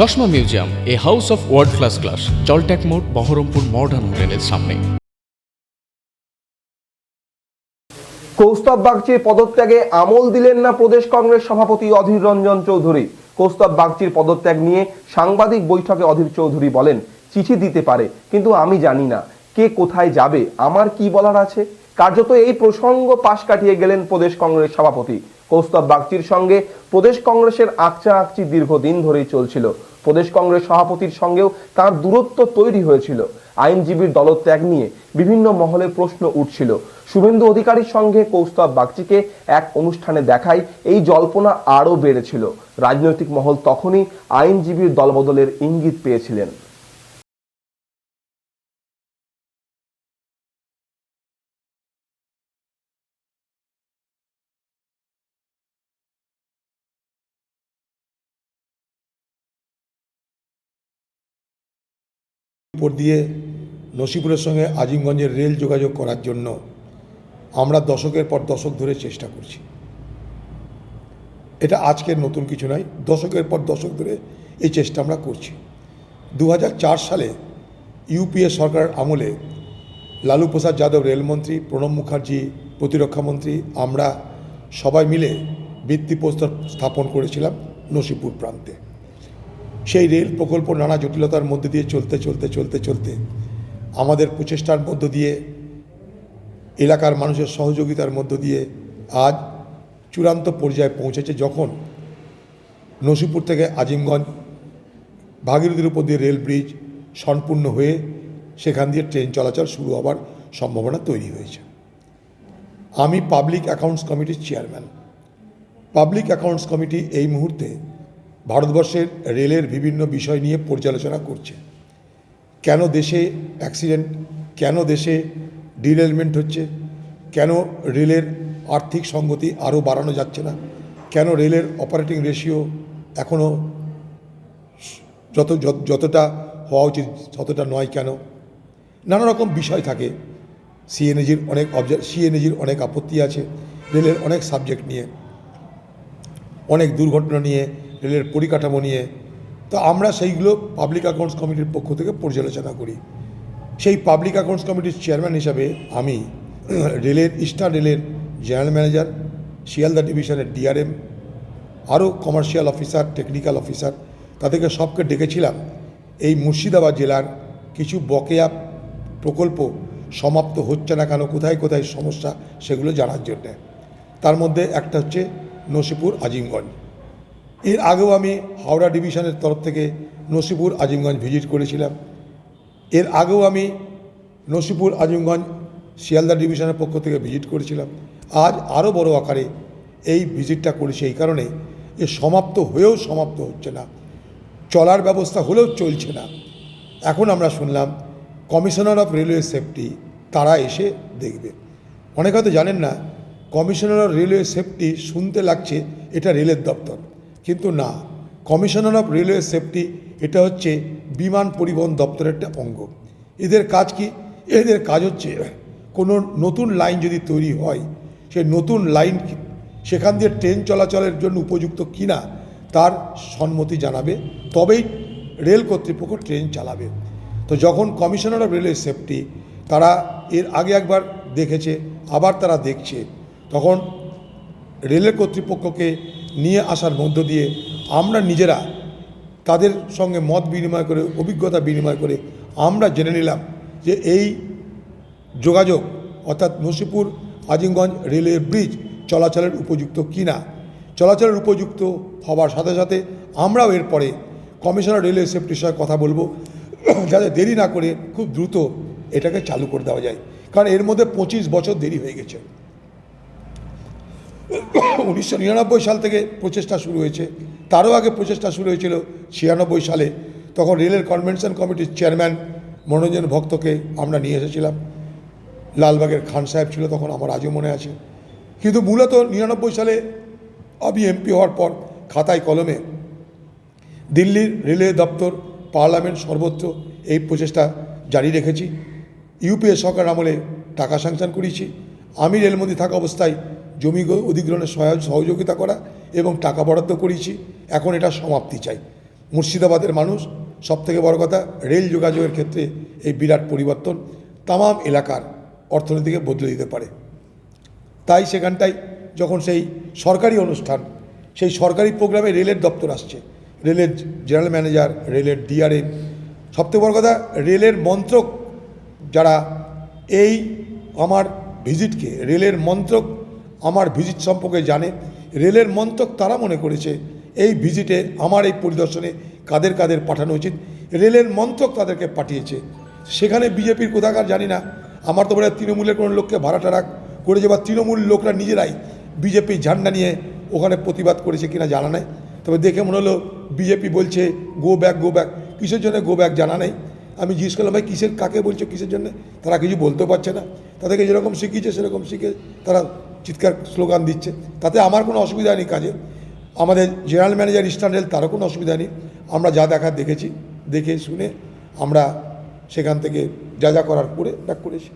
চশমা museum, a house of world class class জলট্যাক মোড়, Baharampur modern হোটেলের সামনে। কৌস্তব বাগচির পদত্যাগে আমল দিলেন না প্রদেশ কংগ্রেস সভাপতি অধীর রঞ্জন চৌধুরী। কৌস্তব বাগচির পদত্যাগ নিয়ে সাংবাদিক বৈঠকে অধীর চৌধুরী বলেন, চিঠি দিতে পারে, কিন্তু আমি জানি না। কে কোথায় যাবে? আমার কি বলার আছে? কার্যত এই প্রসঙ্গ পাশ কাটিয়ে গেলেন প্রদেশ কংগ্রেস সভাপতি। কৌস্তব বাগচির সঙ্গে প্রদেশ কংগ্রেসের আকচা আকচি দীর্ঘদিন ধরেই চলছিল। প্রদেশ কংগ্রেস সভাপতির সঙ্গেও তার দূরত্ব তৈরি হয়েছিল। আইনজীবীর দলত্যাগ নিয়ে বিভিন্ন মহলে প্রশ্ন উঠছিল। শুভেন্দু অধিকারীর সঙ্গে কৌস্তব বাগচিকে এক অনুষ্ঠানে দেখায় এই জল্পনা আরও বেড়েছিল। রাজনৈতিক মহল তখনই আইনজীবীর দলবদলের ইঙ্গিত পেয়েছিলেন। উপর দিয়ে নসিপুরের সঙ্গে আজিমগঞ্জের রেল যোগাযোগ করার জন্য আমরা দশকের পর দশক ধরে চেষ্টা করছি। এটা আজকের নতুন কিছু নয়, দশকের পর দশক ধরে এই চেষ্টা আমরা করছি। দু হাজার চার সালে ইউপিএ সরকারের আমলে লালু প্রসাদ যাদব রেলমন্ত্রী প্রণব মুখার্জি প্রতিরক্ষামন্ত্রী আমরা সবাই মিলে ভিত্তিপ্রস্তর স্থাপন করেছিলাম নসিপুর প্রান্তে। সেই রেল প্রকল্প নানা জটিলতার মধ্যে দিয়ে চলতে চলতে চলতে চলতে আমাদের প্রচেষ্টার মধ্য দিয়ে এলাকার মানুষের সহযোগিতার মধ্য দিয়ে আজ চূড়ান্ত পর্যায়ে পৌঁছেছে যখন নসিপুর থেকে আজিমগঞ্জ ভাগীরথীর উপর দিয়ে রেল ব্রিজ সম্পূর্ণ হয়ে সেখান দিয়ে ট্রেন চলাচল শুরু হবার সম্ভাবনা তৈরি হয়েছে। আমি পাবলিক অ্যাকাউন্টস কমিটির চেয়ারম্যান। পাবলিক অ্যাকাউন্টস কমিটি এই মুহূর্তে ভারতবর্ষের রেলের বিভিন্ন বিষয় নিয়ে পর্যালোচনা করছে। কেন দেশে অ্যাক্সিডেন্ট কেন দেশে ডিরেলমেন্ট হচ্ছে? কেন রেলের আর্থিক সঙ্গতি আরও বাড়ানো যাচ্ছে না? কেন রেলের অপারেটিং রেশিও এখনও যত, যত- যতটা হওয়া উচিত, ততটা নয় কেন? নানা রকম বিষয় থাকে। সিএনএজির অনেক অবজেক্ট সিএনএজির অনেক আপত্তি আছে। রেলের অনেক সাবজেক্ট নিয়ে। অনেক দুর্ঘটনা নিয়ে রেলের পরিকাঠামো নিয়ে। তো আমরা সেইগুলো পাবলিক অ্যাকাউন্টস কমিটির পক্ষ থেকে পর্যালোচনা করি। সেই পাবলিক অ্যাকাউন্টস কমিটির চেয়ারম্যান হিসাবে আমি রেলের ইস্টার্ন রেলের জেনারেল ম্যানেজার শিয়ালদা ডিভিশনের ডিআরএম আরও কমার্শিয়াল অফিসার টেকনিক্যাল অফিসার তাদেরকে সবকে ডেকেছিলাম। এই মুর্শিদাবাদ জেলার কিছু বকেয়া প্রকল্প সমাপ্ত হচ্ছে না কেন, কোথায় কোথায় সমস্যা, সেগুলো জানার জন্যে। তার মধ্যে একটা হচ্ছে নসিপুর, আজিমগঞ্জ। এর আগেও আমি হাওড়া ডিভিশনের তরফ থেকে নসিপুর আজিমগঞ্জ ভিজিট করেছিলাম। এর আগেও আমি নসিপুর আজিমগঞ্জ শিয়ালদা ডিভিশনের পক্ষ থেকে ভিজিট করেছিলাম। আজ আরও বড় আকারে এই ভিজিটটা করেছি এই কারণে যে সমাপ্ত হয়েও সমাপ্ত হচ্ছে না। চলার ব্যবস্থা হলেও চলছে না। এখন আমরা শুনলাম কমিশনার অফ রেলওয়ে সেফটি তারা এসে দেখবে। অনেক হয়তো জানেন না, কমিশনার অফ রেলওয়ে সেফটি শুনতে লাগছে এটা রেলের দপ্তর। কিন্তু না কমিশনার অফ রেলওয়ে সেফটি এটা হচ্ছে বিমান পরিবহন দপ্তরের একটা অঙ্গ। এদের কাজ কি? এদের কাজ হচ্ছে কোনো নতুন লাইন যদি তৈরি হয় সেই নতুন লাইন সেখান দিয়ে ট্রেন চলাচলের জন্য উপযুক্ত কিনা তার সম্মতি জানাবে, তবেই রেল কর্তৃপক্ষ ট্রেন চালাবে। তো যখন কমিশনার অফ রেলওয়ে সেফটি তারা এর আগে একবার দেখেছে, আবার তারা দেখছে, তখন রেলের কর্তৃপক্ষকে নিয়ে আসার মধ্য দিয়ে আমরা নিজেরা তাদের সঙ্গে মত বিনিময় করে, অভিজ্ঞতা বিনিময় করে আমরা জেনে নিলাম যে এই যোগাযোগ, অর্থাৎ নসিপুর আজিমগঞ্জ রেলওয়ে ব্রিজ চলাচলের উপযুক্ত কিনা, চলাচলের উপযুক্ত হওয়ার সাথে সাথে আমরাও এরপরে কমিশনার রেলওয়ে সেফটির সঙ্গে কথা বলব, যাতে দেরি না করে খুব দ্রুত এটাকে চালু করে দেওয়া যায়। কারণ এর মধ্যে পঁচিশ বছর দেরি হয়ে গেছে। উনিশশো নিরানব্বই সাল থেকে প্রচেষ্টা শুরু হয়েছে। তারও আগে প্রচেষ্টা শুরু হয়েছিল ছিয়ানব্বই সালে। তখন রেলের কনভেনশন কমিটির চেয়ারম্যান মনোরঞ্জন ভক্তকে আমরা নিয়ে এসেছিলাম। লালবাগের খান সাহেব ছিল তখন, আমার আজও মনে আছে। কিন্তু মূলত নিরানব্বই সালে আমি এমপি হওয়ার পর খাতায় কলমে দিল্লির রেলওয়ে দপ্তর, পার্লামেন্ট সর্বত্র এই প্রচেষ্টা জারি রেখেছি। ইউপিএ সরকার আমলে টাকা স্যাংশন করেছি। আমি রেলমন্ত্রী থাকা অবস্থায় জমি অধিগ্রহণের সহায় সহযোগিতা করা এবং টাকা বরাদ্দ করেছি। এখন এটা সমাপ্তি চাই। মুর্শিদাবাদের মানুষ, সবথেকে বড় কথা, রেল যোগাযোগের ক্ষেত্রে এই বিরাট পরিবর্তন তামাম এলাকার অর্থনীতিকে বদলে দিতে পারে। তাই সেখানটায় যখন সেই সরকারি অনুষ্ঠান, সেই সরকারি প্রোগ্রামে রেলের দপ্তর আসছে, রেলের জেনারেল ম্যানেজার, রেলের ডিআরএম সবথেকে বড় কথা, রেলের মন্ত্রক যারা, এই আমার ভিজিটকে, রেলের মন্ত্রক আমার ভিজিট সম্পর্কে জানে। রেলের মন্ত্রক তারা মনে করেছে, এই ভিজিটে আমার এই পরিদর্শনে কাদের কাদের পাঠানো উচিত। রেলের মন্ত্রক তাদেরকে পাঠিয়েছে। সেখানে বিজেপির কোথাকার জানি না। আমার তো বলে তৃণমূলের কোনো লোককে ভাড়া টাড়া করেছে বা তৃণমূল লোকরা নিজেরাই বিজেপি ঝান্ডা নিয়ে ওখানে প্রতিবাদ করেছে কিনা জানা নেই। তবে দেখে মনে হলো বিজেপি বলছে গো ব্যাক গো ব্যাক কিসের জন্য গো ব্যাক জানা নেই? আমি জিজ্ঞেস করলাম, ভাই, কিসের, কাকে বলছে কিসের জন্য? তারা কিছু বলতে পারছে না। তাদেরকে যেরকম শিখিয়েছে, সেরকম শিখে তারা চিৎকার স্লোগান দিচ্ছে। তাতে আমার কোনো অসুবিধা নেই কাজে আমাদের জেনারেল ম্যানেজার ইস্টার্ন রেল, তারও কোনো অসুবিধা নেই। আমরা যা দেখা দেখেছি, দেখে শুনে আমরা সেখান থেকে যা যা করার করে ব্যাক করেছি।